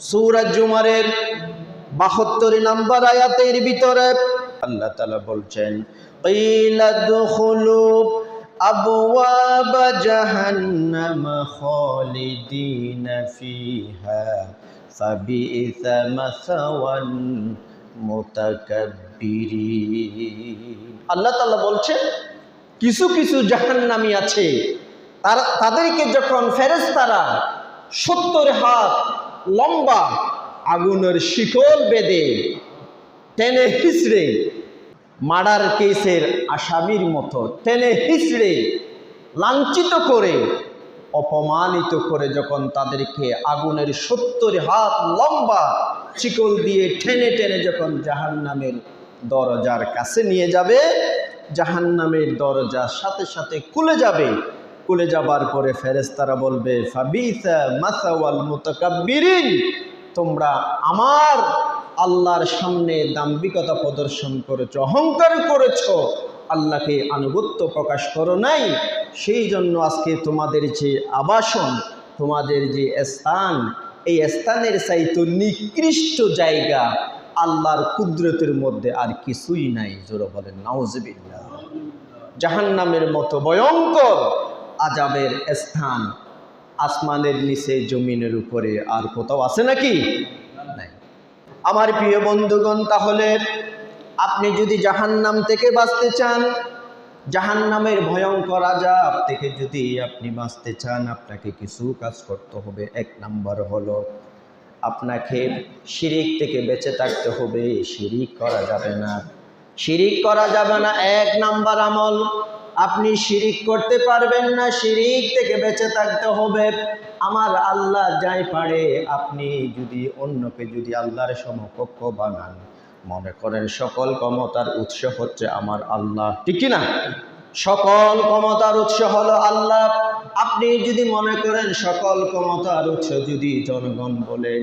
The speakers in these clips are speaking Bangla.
সূরা জুমারের বাহাত্তর নাম্বার আয়াতের ভিতরে আল্লাহ তালা বলছেন "কিলা দুখুলু আবওয়াবা জাহান্নাম খালিদিনা ফিহা, ফাবিইসা মাসাওয়াল মুতাকাব্বিরিন. আল্লাহ তাআলা বলছেন, কিছু কিছু জাহান্নামী আছে, তারা, তাদেরকে যখন ফেরেশতারা সত্তর হাত লম্বা আগুনের শিকল বেঁধে টেনে হিসড়ে মার্ডার কেসের আসামির মতো টেনে হিসড়ে লাঞ্ছিত করে, অপমানিত করে যখন তাদেরকে আগুনের সত্তর হাত লম্বা শিকল দিয়ে টেনে টেনে যখন জাহান্নামের দরজার কাছে নিয়ে যাবে, জাহান্নামের দরজার সাথে সাথে খুলে যাবে খুলে যাবার পরে ফেরেশতারা বলবে তোমরা আমার আল্লাহর সামনে দাম্বিকতা প্রদর্শন করেছ, অহংকার করেছ, আল্লাহকে আনুগত্য প্রকাশ করো নাই, সেই জন্য আজকে তোমাদের যে আবাসন, তোমাদের যে স্থান, এই স্থানের চাইতো নিকৃষ্ট জায়গা আল্লাহর কুদরতের মধ্যে আর কিছুই নাই। জোরে বলেন, নাউজবিল্লাহ। জাহান্নামের মতো ভয়ঙ্কর আজাবের স্থান। আসমানের নিচে জমিনের উপরে আর কোথাও আছে নাকি? আমার প্রিয় বন্ধুগণ, তাহলে আপনি যদি জাহান্নাম থেকে বাঁচতে চান, জাহান্নামের ভয়ঙ্কর আজাব থেকে যদি আপনি বাঁচতে চান, আপনাকে কিছু কাজ করতে হবে। এক নাম্বার হলো আপনাকে শিরিক থেকে বেঁচে থাকতে হবে। শিরিক করা যাবে না। শিরিক করা যাবে না। এক নাম্বার আমল আপনি শিরিক করতে পারবেন না, শিরিক থেকে বেঁচে থাকতে হবে। আমার আল্লাহ যাই পারে, আপনি যদি অন্যকে যদি আল্লাহর সমকক্ষ বানান, মনে করেন সকল ক্ষমতার উৎস হচ্ছে আমার আল্লাহ। ঠিক না সকল ক্ষমতার উৎস হলো আল্লাহ। আপনি যদি মনে করেন সকল ক্ষমতার উৎস যদি জনগণ বলেন,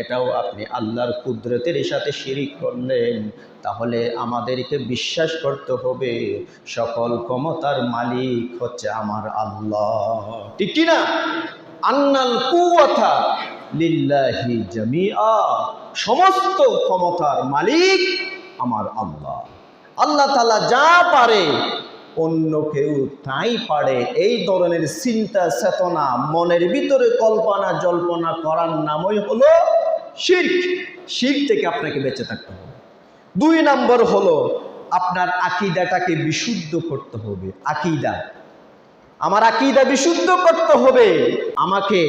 এটাও আপনি আল্লাহর কুদরতের সাথে শিরিক করলেন। তাহলে আমাদেরকে বিশ্বাস করতে হবে, সকল ক্ষমতার মালিক হচ্ছে আমার আল্লাহ। ঠিক কি না? আন্নাল কুয়াথা লিল্লাহি জামিআ। সমস্ত ক্ষমতার মালিক আমার আল্লাহ। আল্লাহ তালা যা পারে, অন্য কেউ তাই পারে। এই ধরনের চিন্তা, চেতনা, মনের ভিতরে কল্পনা, জল্পনা করার নামই হলো শির্ক। শির্ক থেকে আপনাকে বেঁচে থাকতে হবে। দুই নম্বর হলো আপনার আকিদাটাকে বিশুদ্ধ করতে হবে, আকিদা। আমার আকিদা বিশুদ্ধ করতে হবে, আমাকে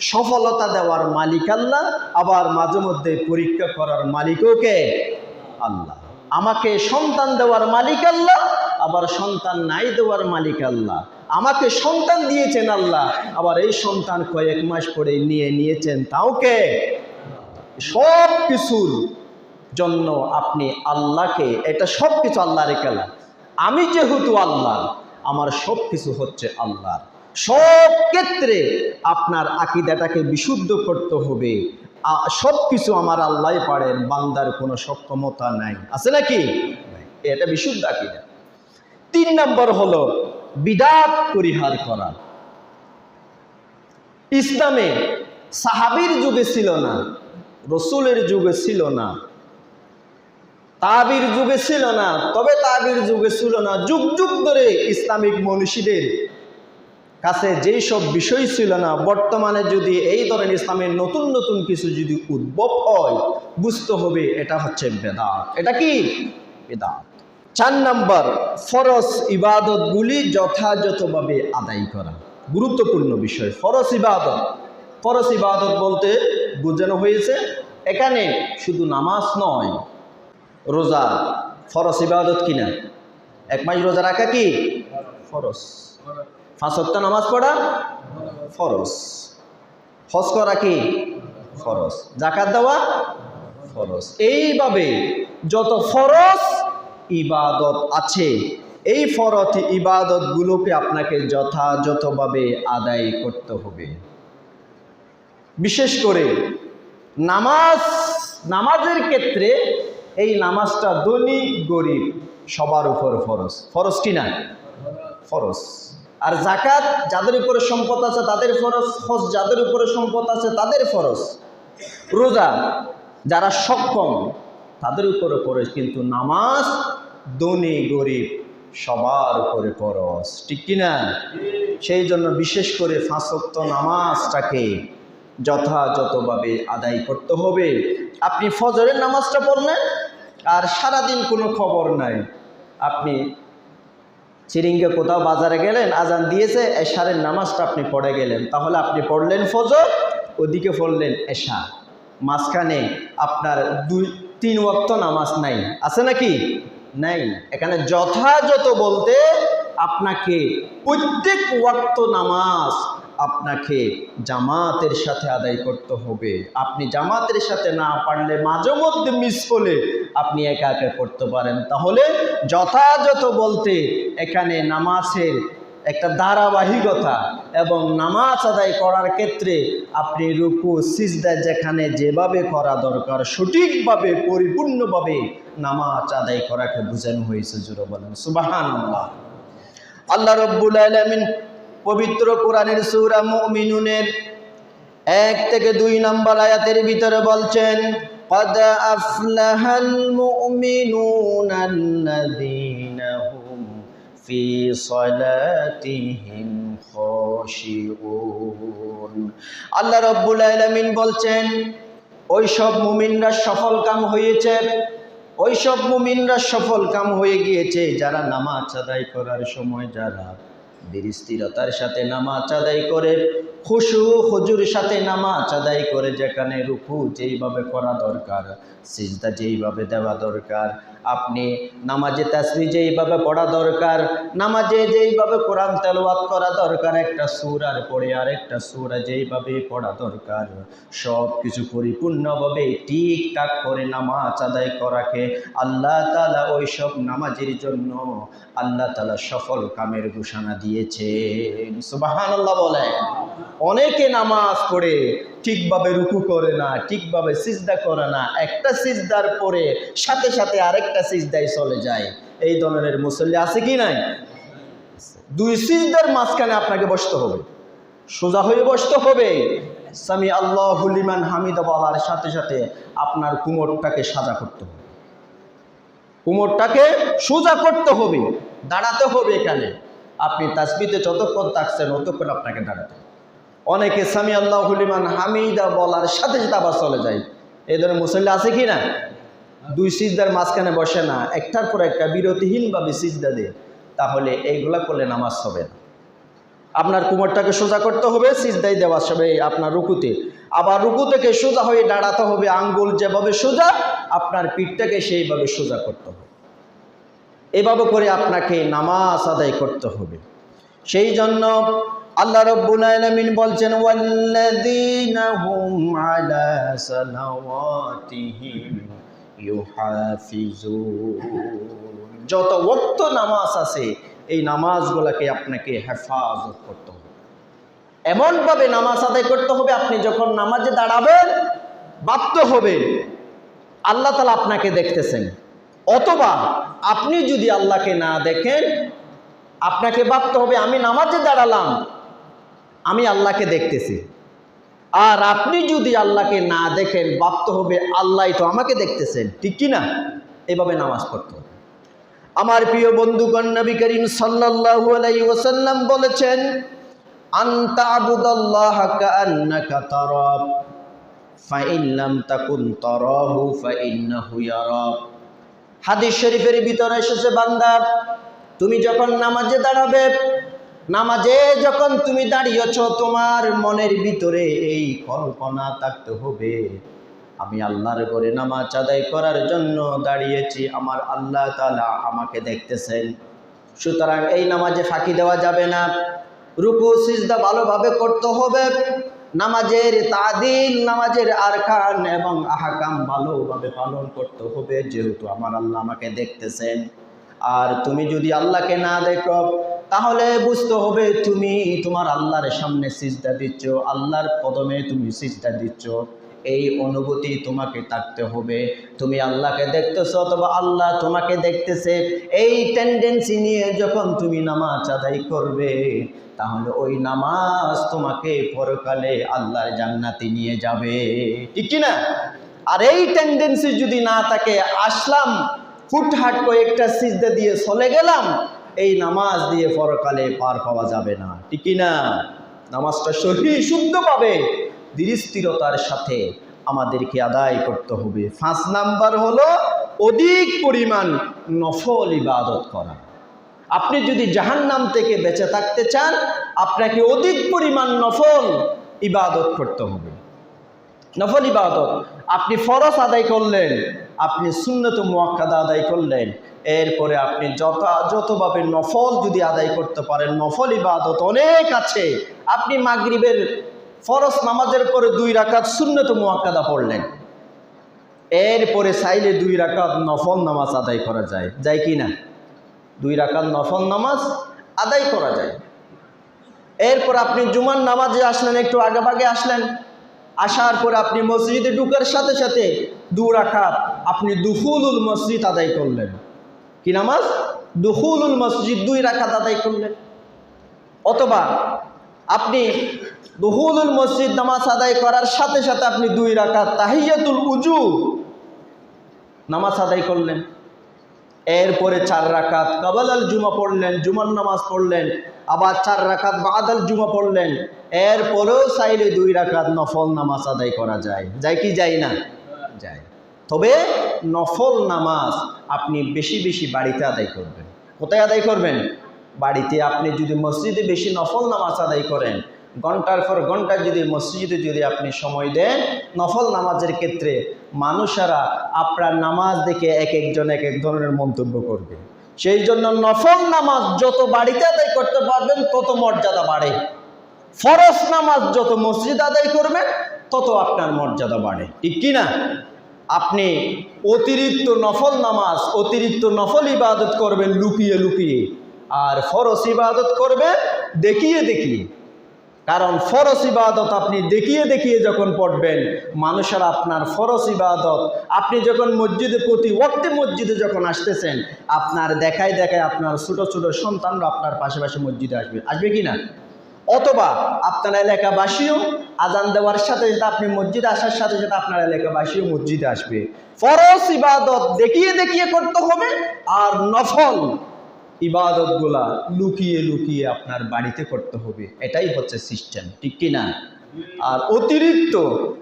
সফলতা দেওয়ার মালিক আল্লাহ, আবার মাঝে মধ্যে পরীক্ষা করার মালিকও কে? আল্লাহ। আমাকে সন্তান দেওয়ার মালিক আল্লাহ, আবার সন্তান নাই দেওয়ার মালিক আল্লাহ। আমাকে সন্তান দিয়েছেন আল্লাহ, আবার এই সন্তান কয়েক মাস পরে নিয়ে নিয়েছেন, তাও কে? সব কিছুর জন্য আপনি আল্লাহকে, এটা সব কিছু আল্লাহর খেলা। আমি যেহেতু আল্লাহ, আমার সব কিছু হচ্ছে আল্লাহর সব ক্ষেত্রে আপনার আকিদাটাকে বিশুদ্ধ করতে হবে। সব কিছু আমার আল্লাহ পারেন, বান্দার কোনো সক্ষমতা নাই। আছে নাকি? এটা বিশুদ্ধ আকিদা। তিন নম্বর হলো বিদাত পরিহার করা। ইসলামে সাহাবির যুগে ছিল না, রসুলের যুগে ছিল না। তাবির যুগে ছিল না, তবে তাবির যুগে ছিল না। যুগ যুগ ধরে ইসলামিক মনীষীদের কাছে যেই সব বিষয় ছিল না, বর্তমানে যদি এই ধরনের ইসলামের নতুন নতুন কিছু যদি উদ্ভব হয়, বুঝতে হবে এটা হচ্ছে বেদাত। এটা কি? বেদাত। চার নম্বর ফরস ইবাদতগুলি যথাযথভাবে আদায় করা। গুরুত্বপূর্ণ বিষয় ফরস ইবাদত। ফরস ইবাদত বলতে বোঝানো হয়েছে, এখানে শুধু নামাজ নয় রোজা ফরস ইবাদত কিনা? এক মাস রোজা রাখা কি? ফরস ফাঁসত্ব নামাজ পড়া? ফরস হজ করা কি? ফরস জাকাত দেওয়া? ফরস এইভাবে যত ফরস ইবাদত আছে, এই ফরত ইবাদতগুলোকে আপনাকে যথাযথভাবে আদায় করতে হবে। বিশেষ করে নামাজ, নামাজের ক্ষেত্রে এই নামাজটা ধনী, গরিব, সবার উপর ফরজ। ফরজ কি না? ফরজ। আর জাকাত যাদের উপরে সম্পদ আছে তাদের ফরজ, হজ যাদের উপরে সম্পদ আছে তাদের ফরজ। রোজা যারা সক্ষম, তাদের উপরে পড়ে কিন্তু নামাজ ধনী, গরিব, সবার উপরে পরস ঠিক কিনা সেই জন্য বিশেষ করে ফাঁসক্ত নামাজটাকে যথাযথভাবে আদায় করতে হবে। আপনি ফজরের নামাজটা পড়লেন? আর সারাদিন কোনো খবর নাই। আপনি চিরিঙ্গে কোথাও বাজারে গেলেন, আজান দিয়েছে, এশারের নামাজটা আপনি পড়ে গেলেন। তাহলে আপনি পড়লেন ফজর, ওদিকে পড়লেন এশা। মাঝখানে আপনার দুই, তিন ওয়াক্ত নামাজ নাই। আছে নাকি? নাই। এখানে যথাযথ বলতে আপনাকে প্রত্যেক ওয়াক্ত নামাজ আপনাকে জামাতের সাথে আদায় করতে হবে। আপনি জামাতের সাথে না পারলে মাঝে মধ্যে মিস হলে আপনি একা একা করতে পারেন। তাহলে যথাযথ বলতে এখানে নামাজের একটা ধারাবাহিকতা এবং নামাজ আদায় করার ক্ষেত্রে আপনি রুকু, সিজদা যেখানে যেভাবে করা দরকার, সঠিকভাবে, পরিপূর্ণভাবে নামাজ আদায় করাকে বোঝানো হয়েছে জুড়ে বলেন। সুবাহান আল্লাহ রব্বুল আলমিন পবিত্র কোরআনের সূরা মুমিনুনের এক থেকে দুই নম্বর আয়াতের ভিতরে বলছেন قد أفلح المؤمنون الذين هم في صلاتهم خاشعون আল্লাহ রব্বুল আলামিন বলছেন ওই সব মুমিনরা সফল কাম হয়েছে ওই সব মুমিনরা সফল কাম হয়ে গিয়েছে যারা নামাজ আদায় করার সময় যারা ধীরস্থিরতার সাথে নামাজ আদায় করে খুশু হুজুর সাথে নামাজ আদায় করে যেখানে রুকু যেইভাবে করা দরকার, সিজদা যেইভাবে দেওয়া দরকার, আপনি নামাজে তাসবি যেইভাবে পড়া দরকার, নামাজে যেইভাবে কোরআন তেলাওয়াত করা দরকার, একটা সুর আর পড়ে আর একটা সুর যেইভাবে পড়া দরকার সব কিছু পরিপূর্ণভাবে ঠিকঠাক করে নামাজ আদায় করাকে আল্লাহ তালা ওই সব নামাজের জন্য আল্লাহ তালা সফল কামের ঘোষণা দিয়েছে সুবাহান আল্লাহ বলেন। অনেকে নামাজ পড়ে, ঠিকভাবে রুকু করে না, ঠিকভাবে সিজদা করে না, একটা সিজদার পরে সাথে সাথে আরেকটা সিজদায় চলে যায়। এই ধরনের মুসল্লি আছে কি নাই? দুই সিজদার মাঝখানে আপনাকে বসতে হবে। সোজা হয়ে বসতে হবে। সামি আল্লাহ হুলিমান হামিদ বলার সাথে সাথে আপনার কুমোরটাকে সাজা করতে হবে। কুমোরটাকে সোজা করতে হবে, দাঁড়াতে হবে এখানে। আপনি তাসবিতে যতক্ষণ থাকছেন ততক্ষণ আপনাকে দাঁড়াতে হবে। অনেকে সামি আল্লাহ হামিদা বলার সাথে সাথে আবার চলে যায়। এই ধরনের মুসল্লি আছে কি না? দুই সিজদার মাঝখানে বসে না, একটার পর একটা বিরতিহীনভাবে সিজদা দেয়। তাহলে এইগুলা করলে নামাজ হবে না। আপনার কুমারটাকে সোজা করতে হবে, সিজদাই দেওয়া সবে আপনার রুকুতে। আবার রুকু থেকে সোজা হয়ে দাঁড়াতে হবে, আঙ্গুল যেভাবে সোজা, আপনার পিঠটাকে সেইভাবে সোজা করতে হবে। এভাবে করে আপনাকে নামাজ আদায় করতে হবে। সেই জন্য আল্লাহ রব্বুল আলামিন বলছেন, ওয়াল্লাযীনা হুম আলা সালাওয়াতিহিম ইউহাফিজুন। যত ওয়াক্ত নামাজ আছে, এই নামাজগুলোকে আপনাকে হেফাজত করতে হবে। এমনভাবে নামাজ আদায় করতে হবে, আপনি যখন নামাজে দাঁড়াবেন ভাবতে হবে আল্লাহ তালা আপনাকে দেখতেছেন। অথবা আপনি যদি আল্লাহকে না দেখেন, আপনাকে ভাবতে হবে, আমি নামাজে দাঁড়ালাম আমি আল্লাহকে দেখতেছি। আর আপনি যদি আল্লাহকে না দেখেন ভাবতে হবে আল্লাহ তো আমাকে দেখতেছেন। ঠিক কি না? এভাবে নামাজ পড়তে হবে। আমার প্রিয় বন্ধু নবী করিম আলাইহি ওয়াসাল্লাম বলেছেন, আনতা আবুদাল্লাহ কাআন্নাকা তারা ফাইন লাম তাকুন তারাহু ফাইন্নাহু ইয়ারাক হাদিস শরীফের ভিতরে এসেছে বান্দা, তুমি যখন নামাজে দাঁড়াবে নামাজে যখন তুমি দাঁড়িয়েছ, তোমার মনের ভিতরে এই কল্পনা থাকতে হবে। আমি আল্লাহর ঘরে নামাজ আদায় করার জন্য দাঁড়িয়েছি, আমার আল্লাহ তালা আমাকে দেখতেছেন। সুতরাং এই নামাজে ফাঁকি দেওয়া যাবে না। রুকু, সিজদা ভালোভাবে করতে হবে। নামাজের তাদিল নামাজের আরকান এবং আহাকাম ভালোভাবে পালন করতে হবে, যেহেতু আমার আল্লাহ আমাকে দেখতেছেন। আর তুমি যদি আল্লাহকে না দেখো তাহলে বুঝতে হবে তুমি তোমার আল্লাহর সামনে সিজদা দিচ্ছ, আল্লাহর কদমে তুমি সিজদা দিচ্ছ। এই অনুভূতি তোমাকে থাকতে হবে। তুমি আল্লাহকে দেখতেছো অথবা আল্লাহ তোমাকে দেখতেছে, এই টেন্ডেন্সি নিয়ে যখন তুমি নামাজ আদায় করবে, তাহলে ওই নামাজ তোমাকে পরকালে আল্লাহর জান্নাতে নিয়ে যাবে। ঠিক কি না? আর এই টেন্ডেন্সি যদি না থাকে, আসলাম ফুটহাট কয়েকটা সিজদা দিয়ে চলে গেলাম এই নামাজ দিয়ে পরকালে পার পাওয়া যাবে না। ঠিক না নামাজটা সহি, শুদ্ধ পাবে। ধীরস্থিরতার সাথে আমাদেরকে আদায় করতে হবে। পাঁচ নাম্বার হলো অধিক পরিমাণ নফল ইবাদত করা। আপনি যদি জাহান্নাম থেকে বেঁচে থাকতে চান, আপনাকে অধিক পরিমাণ নফল ইবাদত করতে হবে। নফল ইবাদত। আপনি ফরজ আদায় করলেন, আপনি সুন্নত মুয়াক্কাদা আদায় করলেন। এরপরে আপনি যত যতভাবে নফল যদি আদায় করতে পারেন, নফল ইবাদত অনেক আছে। আপনি মাগরিবের ফরজ নামাজের পরে দুই রাকাত সুন্নত মুয়াক্কাদা পড়লেন। এরপরে চাইলে দুই রাকাত নফল নামাজ আদায় করা যায়। যায় কি না? দুই রাকাত নফল নামাজ আদায় করা যায়। এরপর আপনি জুমার নামাজে আসলেন, একটু আগে ভাগে আসলেন। আসার পর আপনি মসজিদে ঢুকার সাথে সাথে দু রাখাত আপনি দুফুলুল মসজিদ আদায় করলেন। কি নামাজ? দুফুলুল মসজিদ দুই রাখাত আদায় করলেন। অথবা আপনি দুহুলুল মসজিদ নামাজ আদায় করার সাথে সাথে আপনি দুই রাখাত তাহিয়াতুল উজু নামাজ আদায় করলেন। এরপরে চার রাকাত কাবাল আল জুমা পড়লেন, জুমার নামাজ পড়লেন, আবার চার রাকাত বাদাল জুমা পড়লেন, এরপরেও চাইলে দুই রাকাত নফল নামাজ আদায় করা যায়। যায় কি যায় না? যায়। তবে নফল নামাজ আপনি বেশি বেশি বাড়িতে আদায় করবেন। কোথায় আদায় করবেন? বাড়িতে আপনি যদি মসজিদে বেশি নফল নামাজ আদায় করেন, ঘণ্টার পর ঘণ্টা যদি মসজিদে যদি আপনি সময় দেন, নফল নামাজের ক্ষেত্রে মানুষেরা আপনার নামাজ দেখে এক একজন এক এক ধরনের মন্তব্য করবে। সেই জন্য নফল নামাজ যত বাড়িতে আদায় করতে পারবেন, তত মর্যাদা বাড়ে। ফরজ নামাজ যত মসজিদ আদায় করবেন, তত আপনার মর্যাদা বাড়ে। ঠিক কি না? আপনি অতিরিক্ত নফল নামাজ, অতিরিক্ত নফল ইবাদত করবেন লুকিয়ে লুকিয়ে। আর ফরজ ইবাদত করবেন দেখিয়ে দেখিয়ে। কারণ ফরস ইবাদত আপনি দেখিয়ে দেখিয়ে যখন পড়বেন, মানুষের আপনার ফরস ইবাদত। আপনি যখন মসজিদে, প্রতি ওয়াক্তে মসজিদে যখন আসতেছেন, আপনার দেখায় দেখায় আপনার ছোট ছোট সন্তানরা আপনার পাশে পাশে মসজিদে আসবে। আসবে কি না? অথবা আপনার এলাকাবাসীও আজান দেওয়ার সাথে সাথে আপনি মসজিদে আসার সাথে সাথে আপনার এলাকাবাসীও মসজিদে আসবে। ফরস ইবাদত দেখিয়ে দেখিয়ে করতে হবে, আর নফল ইবাদতগুলা লুকিয়ে লুকিয়ে আপনার বাড়িতে করতে হবে। এটাই হচ্ছে সিস্টেম ঠিক কি না? আর অতিরিক্ত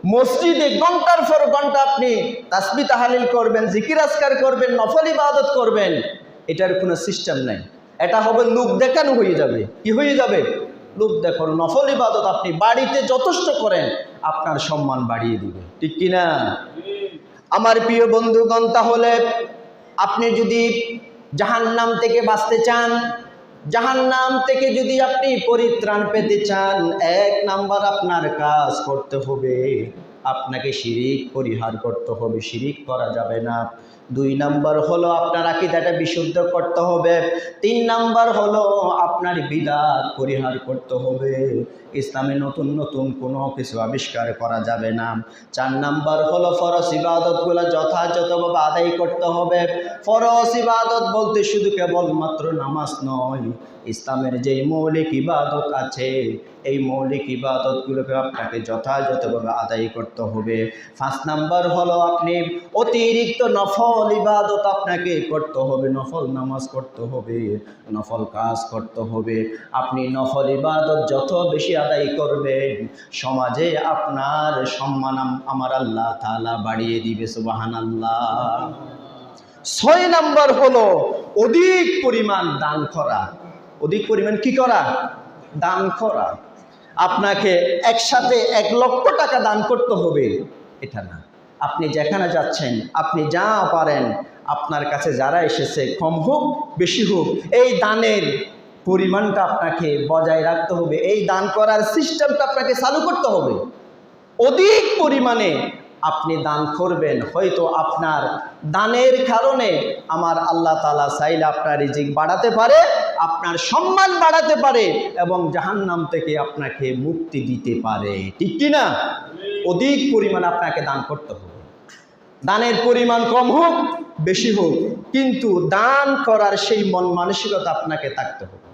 মসজিদে ঘণ্টার পর ঘণ্টা আপনি তাসবি তাহালিল করবেন, জিকির আসকার করবেন, নফল ইবাদত করবেন, এটার কোনো সিস্টেম নাই। এটা হবে লোক দেখানো হয়ে যাবে। কি হয়ে যাবে? লোক দেখো নফল ইবাদত আপনি বাড়িতে যথেষ্ট করেন, আপনার সম্মান বাড়িয়ে দিবে। ঠিক কি না? আমার প্রিয় বন্ধুগণ, তাহলে আপনি যদি জাহান্নাম থেকে বাঁচতে চান। জাহান্নাম থেকে যদি আপনি পরিত্রাণ পেতে চান, এক নাম্বার আপনার কাজ করতে হবে। আপনাকে শিরিক পরিহার করতে হবে, শিরিক করা যাবে না। দুই নাম্বার হলো আপনার আকিদাটা বিশুদ্ধ করতে হবে। তিন নাম্বার হলো আপনার বিদাত পরিহার করতে হবে। ইসলামে নতুন নতুন কোনো কিছু আবিষ্কার করা যাবে না। চার নাম্বার হলো ফরজ ইবাদতগুলো যথাযথভাবে আদায় করতে হবে। ফরস ইবাদত বলতে শুধু কেবলমাত্র নামাজ নয়, ইসলামের যে মৌলিক ইবাদত আছে, এই মৌলিক ইবাদতগুলোকে আপনাকে যথাযথভাবে আদায় করতে হবে। পাঁচ নাম্বার হলো আপনি অতিরিক্ত নফল ইবাদত আপনাকে করতে হবে, নফল নামাজ করতে হবে, নফল কাজ করতে হবে। আপনি নফল ইবাদত যত বেশি আদায় করবেন, সমাজে আপনার সম্মান আম- আমার আল্লাহ তাআলা বাড়িয়ে দিবে সুবাহান আল্লাহ ছয় নাম্বার হলো অধিক পরিমাণ দান করা। অধিক পরিমাণ কি করা? দান করা। আপনাকে একসাথে এক লক্ষ টাকা দান করতে হবে। এটা না। আপনি যেখানে যাচ্ছেন, আপনি যা পারেন, আপনার কাছে যারা এসেছে, কম হোক, বেশি হোক, এই দানের পরিমাণটা আপনাকে বজায় রাখতে হবে, এই দান করার সিস্টেমটা আপনাকে চালু করতে হবে। অধিক পরিমাণে আপনি দান করবেন, হয়তো আপনার দানের কারণে আমার আল্লাহ তালা চাইলে আপনার রিজিক বাড়াতে পারে, আপনার সম্মান বাড়াতে পারে এবং জাহান্নাম থেকে আপনাকে মুক্তি দিতে পারে। ঠিক কি না অধিক পরিমাণে আপনাকে দান করতে হবে। দানের পরিমাণ কম হোক, বেশি হোক, কিন্তু দান করার সেই মন মানসিকতা আপনাকে থাকতে হবে।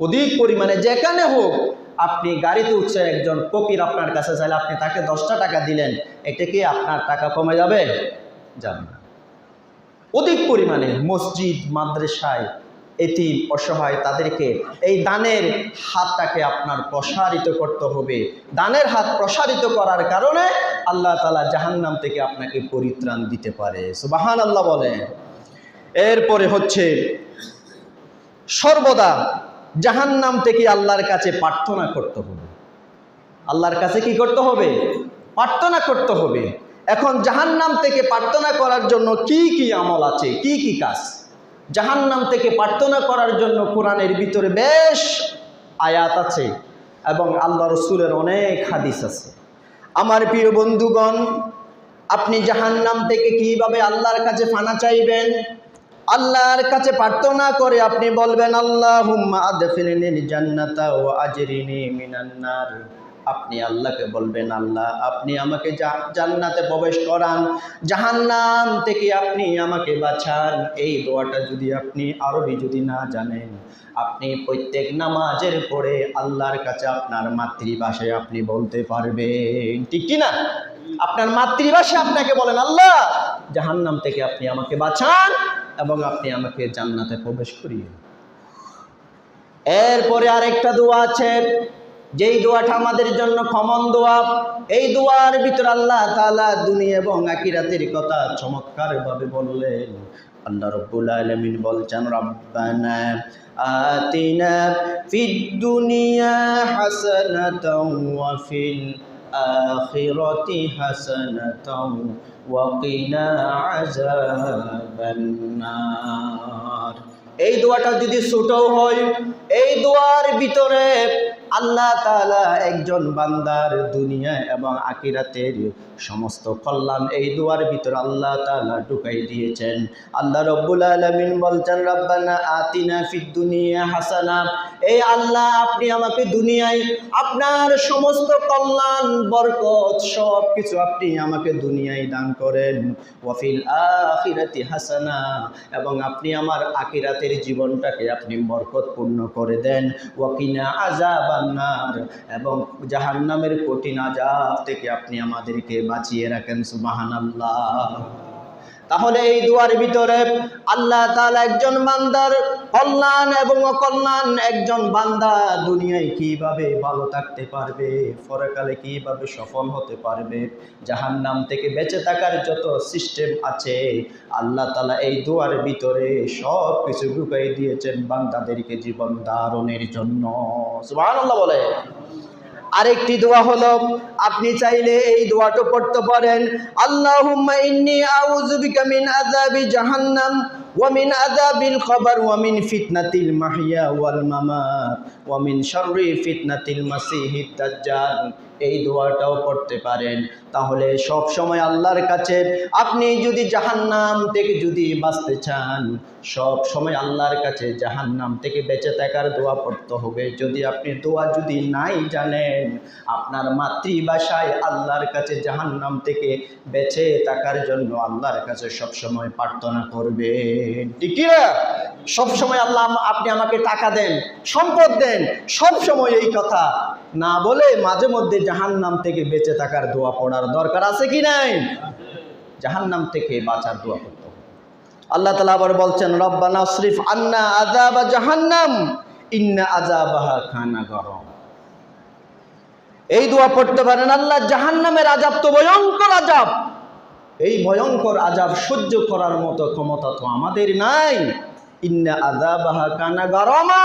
অধিক পরিমাণে যেখানে হোক, আপনি গাড়িতে উঠছে একজন ফকির আপনার কাছে, চাইলে আপনি তাকে দশটা টাকা দিলেন এটা কি আপনার টাকা কমে যাবে? যাবে না। অধিক পরিমাণে মসজিদ, মাদ্রাসায় এটি অসহায় তাদেরকে এই দানের হাতটাকে আপনার প্রসারিত করতে হবে। দানের হাত প্রসারিত করার কারণে আল্লাহ তালা জাহান্নাম থেকে আপনাকে পরিত্রাণ দিতে পারে। সুবাহান আল্লাহ বলে। এরপরে হচ্ছে, সর্বদা জাহান্নাম থেকে আল্লাহর কাছে প্রার্থনা করতে হবে। আল্লাহর কাছে কি করতে হবে? প্রার্থনা করতে হবে। এখন জাহান্নাম থেকে প্রার্থনা করার জন্য কি কি আমল আছে? কি কি কাজ? জাহান্নাম থেকে প্রার্থনা করার জন্য কোরআনের ভিতরে বেশ আয়াত আছে এবং আল্লাহ রসুলের অনেক হাদিস আছে। আমার প্রিয় বন্ধুগণ, আপনি জাহান্নাম থেকে কীভাবে আল্লাহর কাছে ফানা চাইবেন? আল্লাহর কাছে প্রার্থনা করে আপনি বলবেন আল্লাহ হুম্মা আদফিলিনি জান্নাতা ও আজরিনি মিনান্নার আপনি আল্লাহকে বলবেন, আল্লাহ, আপনি আমাকে জান্নাতে প্রবেশ করান, জাহান্নাম থেকে আপনি আমাকে বাঁচান। এই দোয়াটা যদি আপনি আরবি যদি না জানেন, আপনি প্রত্যেক নামাজের পরে আল্লাহর কাছে আপনার মাতৃভাষায় আপনি বলতে পারবেন। ঠিক কি না? আপনার মাতৃভাষায় আপনাকে বলেন, আল্লাহ, জাহান্নাম থেকে আপনি আমাকে বাঁচান এবং আপনি আমাকে জান্নাতে প্রবেশ করিয়ে এরপরে আরেকটা দোয়া আছে। যেই দোয়াটা আমাদের জন্য কমন দোয়া, এই দোয়ার ভিতর আল্লাহ তালা দুনিয়া এবং আকিরাতের কথা চমৎকার ভাবে বললেন। আল্লাহ রব্বুল আলামিন বলছেন, রব্বানা আতিনা ফিদ দুনিয়া হাসানাতাও ওয়া ফিল আখিরাতি হাসানাতাও ওয়া কিনা এই দোয়াটা যদি ছোটও হয়, এই দোয়ার ভিতরে আল্লাহ তালা একজন বান্দার দুনিয়া এবং আকিরাতের সমস্ত কল্যাণ এই দুয়ার ভিতর আল্লাহ তালা ঢুকাই দিয়েছেন। আল্লাহ রব্বুল আলমিন বলছেন, রব্বানা আতিনা ফিদ দুনিয়া হাসানা এই আল্লাহ, আপনি আমাকে দুনিয়ায় আপনার সমস্ত কল্যাণ, বরকত সব কিছু আপনি আমাকে দুনিয়ায় দান করেন। ওয়াফিল আখিরাতি হাসানা, এবং আপনি আমার আখিরাতের জীবনটাকে আপনি বরকতপূর্ণ করে দেন। ওয়াকিনা আজাবান্নার এবং জাহান্নামের কঠিন আজাব থেকে আপনি আমাদেরকে বাঁচিয়ে রাখেন, সুবহানাল্লাহ। তাহলে এই দুয়ার ভিতরে আল্লাহ তাআলা একজন বান্দার কল্যাণ এবং অকল্যাণ, একজন বান্দা দুনিয়ায় কীভাবে ভালো থাকতে পারবে, পরকালে কীভাবে সফল হতে পারবে, জাহান্নাম থেকে বেঁচে থাকার যত সিস্টেম আছে, আল্লাহ তালা এই দুয়ার ভিতরে সব কিছু ঢুকাই দিয়েছেন বান্দাদেরকে জীবন ধারণের জন্য। সুবহানাল্লাহ বলে। আরেকটি দোয়া হলো, আপনি চাইলে এই দোয়াটা পড়তে পারেন। আল্লাহুম্মা ইন্নি আউযু বিকা মিন আযাবি জাহান্নাম ওয়া মিন আযাবিল কবর ওয়া মিন ফিতনাতিল মাহইয়া ওয়াল মামাত ওয়া মিন শাররি ফিতনাতিল মাসিহিদ দাজ্জাল। এই দোয়াটাও পড়তে পারেন। তাহলে সব সময় আল্লাহর কাছে আপনি যদি জাহান্নাম থেকে যদি বাঁচতে চান সব সময় আল্লাহর কাছে জাহান্নাম থেকে বেঁচে থাকার দোয়া পড়তে হবে। যদি আপনি দোয়া যদি নাই জানেন, আপনার মাতৃভাষায় আল্লাহর কাছে জাহান্নাম থেকে বেঁচে থাকার জন্য আল্লাহর কাছে সব সময় প্রার্থনা করবে ঠিক সব সময় আল্লাহ আপনি আমাকে টাকা দেন, সম্পদ দেন সব সময় এই কথা। না বলে মাঝে মধ্যে জাহান্নাম থেকে বেঁচে থাকার দোয়া পড়ার দরকার আছে কি নাই? জাহান্নাম থেকে বাঁচার দোয়া করতে হবে। আল্লাহ তালা আবার বলছেন, রব্বানা শরীফ আন্না আজাবা জাহান্নাম, ইন্না আজাবাহা খানা গরম। এই দোয়া পড়তে পারেন আল্লাহ, জাহান্নামের আজাব তো ভয়ঙ্কর আজাব এই ভয়ঙ্কর আজাব সহ্য করার মতো ক্ষমতা তো আমাদের নাই। ইন্না আজাবাহা কানা গরমা।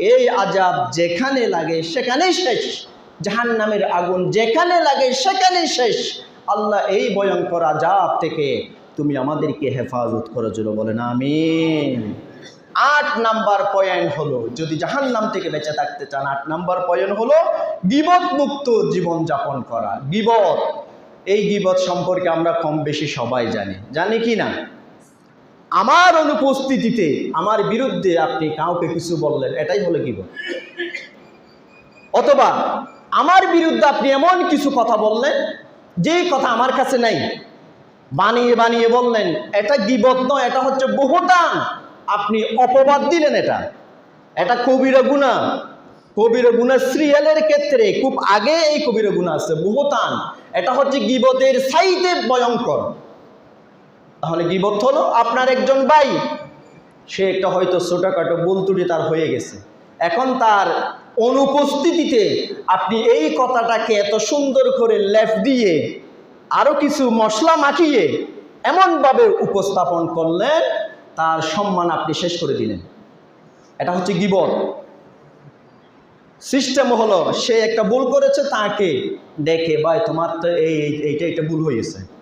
এই আজাব যেখানে লাগে সেখানেই শেষ। জাহান্নামের আগুন যেখানে লাগে সেখানেই শেষ। আল্লাহ এই ভয়ঙ্কর আজাব থেকে তুমি আমাদেরকে হেফাজত করে জন্য না আমিন। আট নাম্বার পয়েন্ট হলো, যদি জাহান্নাম থেকে বেঁচে থাকতে চান, আট নাম্বার পয়েন্ট হলো গিবত মুক্ত জীবন যাপন করা। গিবত, এই গিবত সম্পর্কে আমরা কম বেশি সবাই জানি। জানি কি না? আমার অনুপস্থিতিতে, আমার বিরুদ্ধে আপনি কাউকে কিছু বললেন, এটাই হলো গিবত অথবা আমার বিরুদ্ধে আপনি এমন কিছু কথা বললেন, যেই কথা আমার কাছে নাই, বানিয়ে বানিয়ে বললেন, এটা গিবত নয়, এটা হচ্ছে বহুটান আপনি অপবাদ দিলেন এটা। এটা কবিরা গুণা। কবিরা গুণা সিরিয়ালের ক্ষেত্রে খুব আগে এই কবিরা গুণা আছে বহুতান এটা হচ্ছে গিবতের সাইতে ভয়ঙ্কর। তাহলে গিবত হলো? আপনার একজন ভাই, সে একটা হয়তো ছোটোখাটো বুলতুটি তার হয়ে গেছে। এখন তার অনুপস্থিতিতে আপনি এই কথাটাকে এত সুন্দর করে লেফ দিয়ে আরও কিছু মশলা মাখিয়ে এমনভাবে উপস্থাপন করলেন, তার সম্মান আপনি শেষ করে দিলেন। এটা হচ্ছে গিবত। সিস্টেম হলো, সে একটা ভুল করেছে, তাকে দেখে, ভাই, তোমার তো এই- এইটা এটা ভুল হয়েছে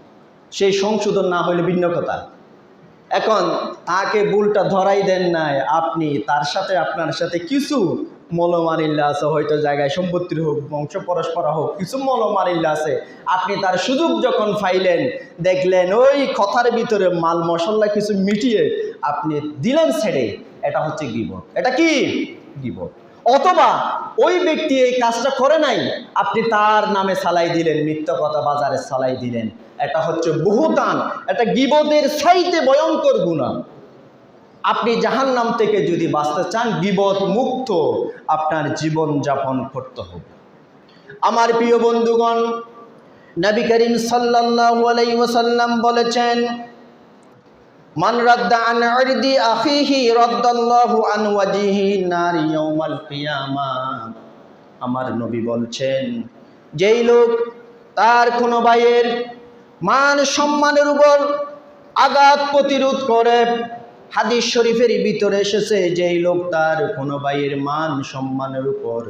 সেই সংশোধন না হইলে ভিন্ন কথা। এখন তাকে ভুলটা ধরাই দেন নাই, আপনি তার সাথে আপনার সাথে কিছু মলমারিল্লা আছে, হয়তো জায়গায় সম্পত্তির হোক, বংশ পরস্পর হোক, কিছু মলমারিল্লা আছে। আপনি তার সুযোগ যখন ফাইলেন দেখলেন ওই কথার ভিতরে মাল মশলা কিছু মিটিয়ে আপনি দিলেন ছেড়ে। এটা হচ্ছে গিবত। এটা কি? গিবত। অথবা ওই ব্যক্তি এই কাজটা করে নাই, আপনি তার নামে সালাই দিলেন, মিথ্য কথা বাজারে সালাই দিলেন। এটা হচ্ছে বহুতান, এটা গিবদের সাইতে ভয়ঙ্কর গুণা। আপনি জাহান নাম থেকে যদি বাঁচতে চান বিপদ মুক্ত আপনার জীবন যাপন করতে হবে। আমার প্রিয় বন্ধুগণ, নবী করিম সাল্লাল্লাহু আলাইহি ওয়াসাল্লাম বলেছেন মান রাদ্দা আন ইরদি আখিহি রাদ্দাল্লাহু আন ওয়াজিহি নার ইয়াউমাল কিয়ামা। আমার নবী বলছেন, যেই লোক তার কোনো ভাইয়ের মান সম্মানের উপর আঘাত প্রতিরোধ করে, হাদিস শরীফের ভিতরে এসেছে, যেই লোক তার কোনো ভাইয়ের মান সম্মানের উপর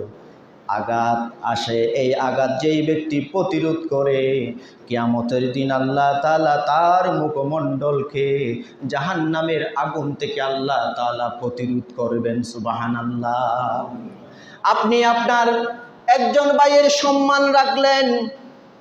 আঘাত আসে। এই আঘাত যেই ব্যক্তি প্রতিরোধ করে, কিয়ামতের দিন আল্লাহ তালা তার মুখমণ্ডলকে জাহান নামের আগুন থেকে আল্লাহ তালা প্রতিরোধ করবেন সুবাহান আল্লাহ আপনি আপনার একজন ভাইয়ের সম্মান রাখলেন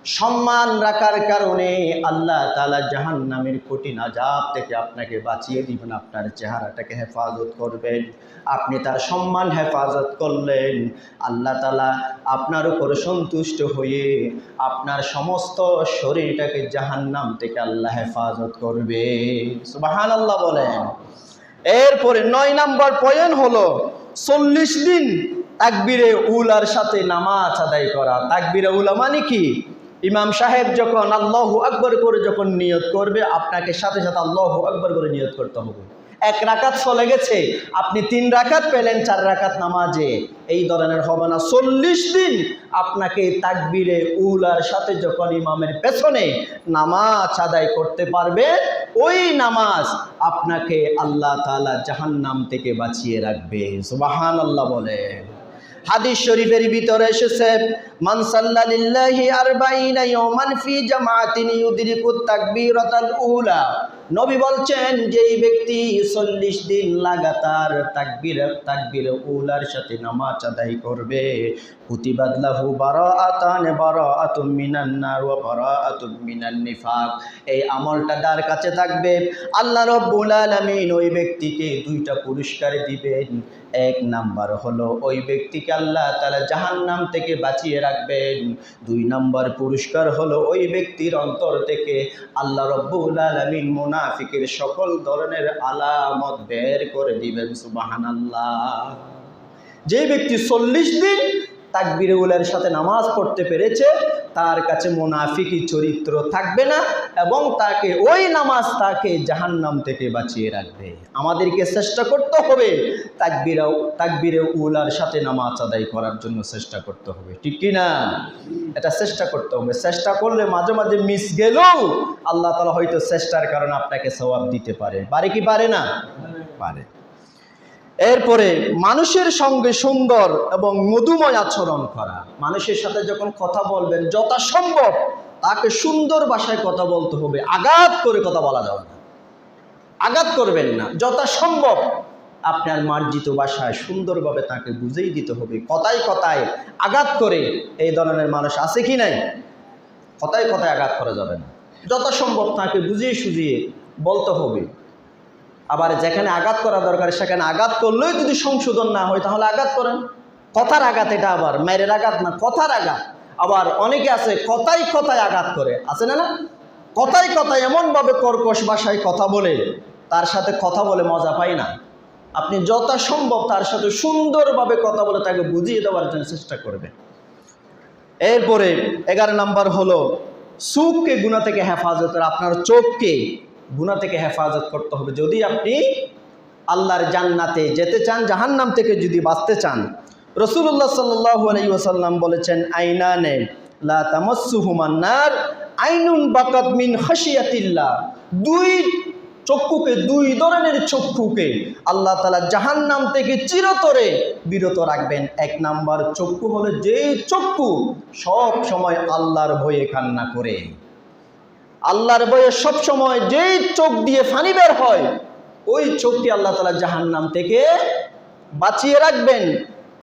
সম্মান রাখার কারণে আল্লাহ তালা জাহান নামের কঠিন আজাব থেকে আপনাকে বাঁচিয়ে দিবেন, আপনার চেহারাটাকে হেফাজত করবেন। আপনি তার সম্মান হেফাজত করলেন, আল্লাহ তালা আপনার উপর সন্তুষ্ট হয়ে আপনার সমস্ত শরীরটাকে জাহান নাম থেকে আল্লাহ হেফাজত করবে। সুবাহান আল্লাহ বলেন। এরপরে নয় নাম্বার পয়েন্ট হলো চল্লিশ দিন তাকবিরে উলার সাথে নামাজ আদায় করা। তাকবিরে উলা মানে কি? ইমাম সাহেব যখন আল্লাহ আকবর করে যখন নিয়ত করবে, আপনাকে সাথে সাথে আল্লাহ আকবর করে নিয়ত করতে হবে। এক রাকাত চলে গেছে, আপনি তিন রাকাত পেলেন, চার রাকাত নামাজে। এই ধরনের হবে না। চল্লিশ দিন আপনাকে তাকবিরে উলার সাথে যখন ইমামের পেছনে নামাজ আদায় করতে পারবে, ওই নামাজ আপনাকে আল্লাহ তালা জাহান্নাম থেকে বাঁচিয়ে রাখবে। সুবাহান আল্লাহ বলে হাদিস শরীফের ভিতরে এসেছে মান সাল্লাল্লাহি আরবাইনা ইয়ামান ফি জামাতিন ইউদরিকুত তাকবীরাতাল উলা। নবী বলছেন যে এই ব্যক্তি চল্লিশ দিন লাগাতার তাকবির তাকবির উলার সাথে নামাজ আদায় করবে। কুতিবাদ লাহু বারাআতান, বারাআতুম মিনান নার ওয়া বারাআতুম মিনান নিফাক। এই আমলটা যার কাছে থাকবে? আল্লাহ রব্বুল আলামিন ওই ব্যক্তিকে দুইটা পুরস্কার দিবেন। এক নাম্বার হলো ওই ব্যক্তিকে আল্লাহ তাআলা জাহান্নাম থেকে বাঁচিয়ে রাখবেন। দুই নাম্বার পুরস্কার হলো ওই ব্যক্তির অন্তর থেকে আল্লাহ রব্বুল আলামিন মুনাফিকের সকল ধরনের আলামত বের করে দিবেন সুবাহান আল্লাহ যে ব্যক্তি চল্লিশ দিন তাকবিরুলের সাথে নামাজ পড়তে পেরেছে, তার কাছে মোনাফিকি চরিত্র থাকবে না এবং তাকে ওই নামাজ তাকে জাহান্নাম থেকে বাঁচিয়ে রাখবে। আমাদেরকে চেষ্টা করতে হবে তাকবিরা, তাকবিরে উলার সাথে নামাজ আদায় করার জন্য চেষ্টা করতে হবে, ঠিক কি না এটা চেষ্টা করতে হবে। চেষ্টা করলে মাঝে মাঝে মিস গেলেও আল্লাহ তালা হয়তো চেষ্টার কারণে আপনাকে সবাব দিতে পারে। পারে কি পারে না? পারে। এরপরে মানুষের সঙ্গে সুন্দর এবং মধুময় আচরণ করা। মানুষের সাথে যখন কথা বলবেন, যথাসম্ভব তাকে সুন্দর ভাষায় কথা বলতে হবে। আঘাত করে কথা বলা যাবে না। আঘাত করবেন না। যথাসম্ভব আপনার মার্জিত ভাষায় সুন্দরভাবে তাকে বুঝেই দিতে হবে। কথায় কথায় আঘাত করে এই ধরনের মানুষ আছে কি নাই? কথায় কথায় আঘাত করা যাবে না। যথাসম্ভব তাকে বুঝিয়ে সুঝিয়ে বলতে হবে। আবার যেখানে আঘাত করা দরকার, সেখানে আঘাত করলেও যদি সংশোধন না হয়, তাহলে আঘাত করেন। কথার আঘাত এটা আবার, মায়ের আঘাত না, কথার আঘাত। আবার অনেকে আছে, কথাই কথায় আঘাত করে। আছে না না? কথাই কথায় এমনভাবে কর্কশ ভাষায় কথা বলে, তার সাথে কথা বলে মজা পাই না। আপনি যথাসম্ভব তার সাথে সুন্দরভাবে কথা বলে তাকে বুঝিয়ে দেওয়ার জন্য চেষ্টা করবেন। এরপরে এগারো নাম্বার হলো, সুখকে গুণা থেকে হেফাজত আপনার চোখকে গুণা থেকে হেফাজত করতে হবে। যদি আপনি আল্লাহর জান্নাতে যেতে চান, জাহান্নাম থেকে যদি বাঁচতে চান রসুল্লাহ সাল্লাহ আলাই ওসাল্লাম বলেছেন, আইনানে লা তামাসুহুমান্নার আইনুন দুই চক্ষুকে, দুই ধরনের চক্ষুকে আল্লাহ তালা থেকে চিরতরে বিরত রাখবেন। এক নাম্বার চক্ষু হলো যে চক্ষু সব সময় আল্লাহর ভয়ে কান্না করে। আল্লাহর বয়ে সবসময় যেই চোখ দিয়ে ফানি বের হয়, ওই চোখটি আল্লাহ তালা জাহান্নাম থেকে বাঁচিয়ে রাখবেন।